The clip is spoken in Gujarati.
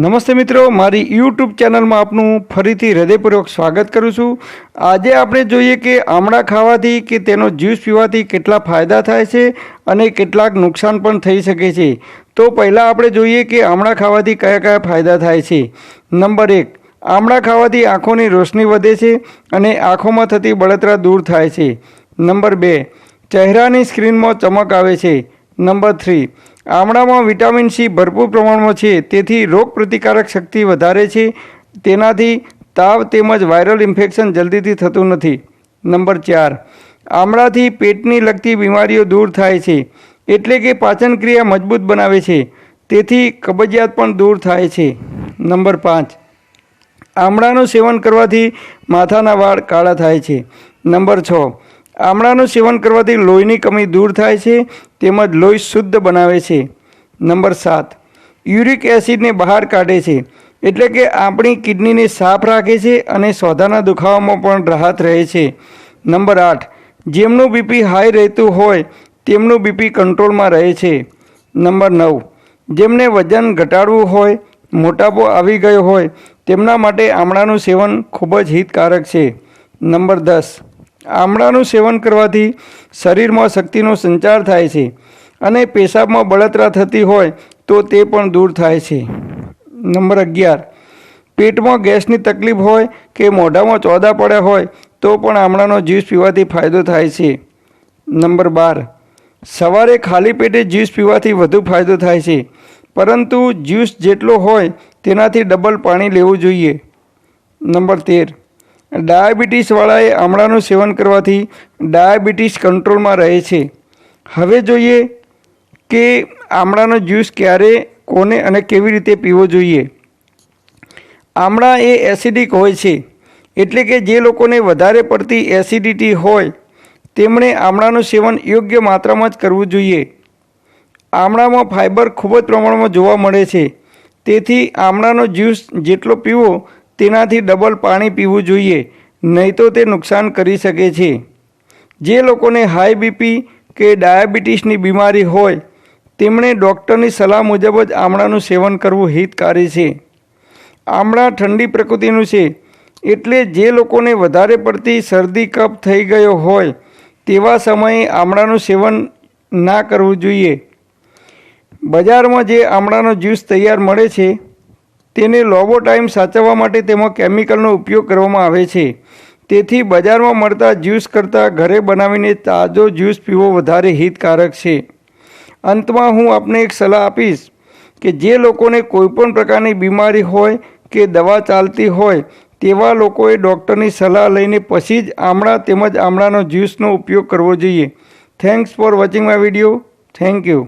નમસ્તે મિત્રો, મારી યુટ્યુબ ચેનલમાં આપનું ફરીથી હૃદયપૂર્વક સ્વાગત કરું છું. આજે આપણે જોઈએ કે આમળા ખાવાથી કે તેનો જ્યુસ પીવાથી કેટલા ફાયદા થાય છે અને કેટલાક નુકસાન પણ થઈ શકે છે. તો પહેલાં આપણે જોઈએ કે આમળા ખાવાથી કયા કયા ફાયદા થાય છે. નંબર એક, આમળા ખાવાથી આંખોની રોશની વધે છે અને આંખોમાં થતી બળતરા દૂર થાય છે. નંબર બે, ચહેરાની સ્ક્રીનમાં ચમક આવે છે. નંબર થ્રી આમળામાં વિટામિન સી ભરપૂર પ્રમાણમાં છે. તેથી રોગપ્રતિકારક શક્તિ વધારે છે. તેનાથી તાવ તેમજ વાયરલ ઇન્ફેક્શન જલ્દીથી થતું નથી. નંબર ચાર. આમળાથી પેટની લગતી બીમારીઓ દૂર થાય છે. એટલે કે પાચન ક્રિયા મજબૂત બનાવે છે. તેથી કબજિયાત પણ દૂર થાય છે. નંબર પાંચ. આમળાનું સેવન કરવાથી માથાના વાળ કાળા થાય છે. નંબર છ. આમળાનું સેવન કરવાથી લોહીની કમી દૂર થાય છે, તેમજ લોહી શુદ્ધ બનાવે છે. નંબર સાત, યુરિક એસિડને બહાર કાઢે છે, એટલે કે આપણી કિડનીને સાફ રાખે છે અને સોદાના દુખાવામાં પણ રાહત રહે છે. નંબર આઠ, જેમનું બીપી હાઈ રહેતું હોય, તેમનું બીપી કંટ્રોલમાં રહે છે. નંબર નવ, જેમને વજન ઘટાડવું હોય, મોટાપો આવી ગયો હોય, તેમના માટે આમળાનું સેવન ખૂબ જ હિતકારક છે. નંબર દસ આમળાનું સેવન કરવાથી શરીરમાં શક્તિનો સંચાર થાય છે અને પેશાબમાં બળતરા થતી હોય તો તે પણ દૂર થાય છે. નંબર અગિયાર. પેટમાં ગેસની તકલીફ હોય કે મોઢામાં ચોદા પડ્યા હોય તો પણ આમળાનો જ્યુસ પીવાથી ફાયદો થાય છે. નંબર બાર. સવારે ખાલી પેટે જ્યુસ પીવાથી વધુ ફાયદો થાય છે, પરંતુ જ્યુસ જેટલો હોય તેનાથી ડબલ પાણી લેવું જોઈએ. નંબર તેર. ડાયાબિટીસવાળાએ આમળાનું સેવન કરવાથી ડાયાબિટીસ કંટ્રોલમાં રહે છે. હવે જોઈએ કે આમળાનો જ્યુસ ક્યારે, કોને અને કેવી રીતે પીવો જોઈએ. આમળા એ એસિડિક હોય છે, એટલે કે જે લોકોને વધારે પડતી એસિડિટી હોય, તેમણે આમળાનું સેવન યોગ્ય માત્રામાં જ કરવું જોઈએ. આમળામાં ફાઇબર ખૂબ જ પ્રમાણમાં જોવા મળે છે, તેથી આમળાનો જ્યુસ જેટલો પીવો તેનાથી ડબલ પાણી પીવું જોઈએ, નહીં તો તે નુકસાન કરી શકે છે. જે લોકોને હાઈ બીપી કે ડાયાબિટીસની બીમારી હોય, તેમણે ડૉક્ટરની સલાહ મુજબ જ આમળાનું સેવન કરવું હિતકારી છે. આમળા ઠંડી પ્રકૃતિનું છે, એટલે જે લોકોને વધારે પડતી શરદી, કફ થઈ ગયો હોય, તેવા સમયે આમળાનું સેવન ના કરવું જોઈએ. બજારમાં જે આમળાનો જ્યુસ તૈયાર મળે છે તેને લોબો ટાઈમ સાચવવા માટે તેમાં કેમિકલનો ઉપયોગ કરવામાં આવે છે. તેથી બજારમાં મળતા જ્યુસ કરતાં ઘરે બનાવીને તાજો જ્યુસ પીવો વધારે હિતકારક છે. અંતમાં હું આપને એક સલાહ આપીશ કે જે લોકોને કોઈપણ પ્રકારની બીમારી હોય કે દવા ચાલતી હોય તેવા લોકોએ ડૉક્ટરની સલાહ લઈને પછી જ આમળા તેમજ આમળાનો જ્યુસનો ઉપયોગ કરવો જોઈએ. Thanks for watching my video thank you